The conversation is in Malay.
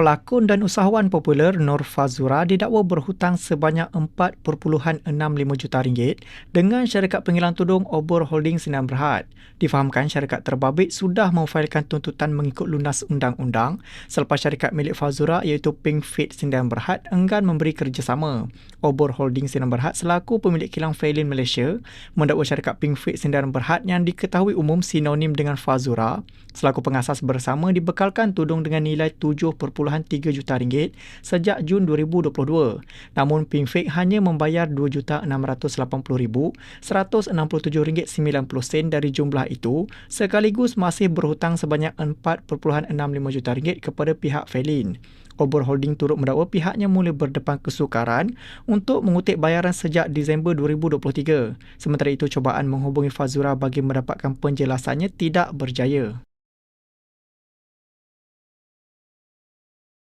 Pelakon dan usahawan popular Nur Fazura didakwa berhutang sebanyak 4.65 juta ringgit dengan syarikat penghilang tudung Obor Holding Sinan Berhad. Difahamkan syarikat terbabit sudah memfailkan tuntutan mengikut lunas undang-undang selepas syarikat milik Fazura iaitu Pink Fit Sinan Berhad enggan memberi kerjasama. Obor Holding Sinan Berhad selaku pemilik kilang Failin Malaysia mendakwa syarikat Pink Fit Sinan Berhad yang diketahui umum sinonim dengan Fazura selaku pengasas bersama dibekalkan tudung dengan nilai 7. 1.3 juta ringgit sejak Jun 2022. Namun Pinfik hanya membayar RM2,680,167.90 dari jumlah itu sekaligus masih berhutang sebanyak 4.65 juta ringgit kepada pihak Felin. Obor Holding turut mendakwa pihaknya mula berdepan kesukaran untuk mengutip bayaran sejak Disember 2023. Sementara itu, cubaan menghubungi Fazura bagi mendapatkan penjelasannya tidak berjaya.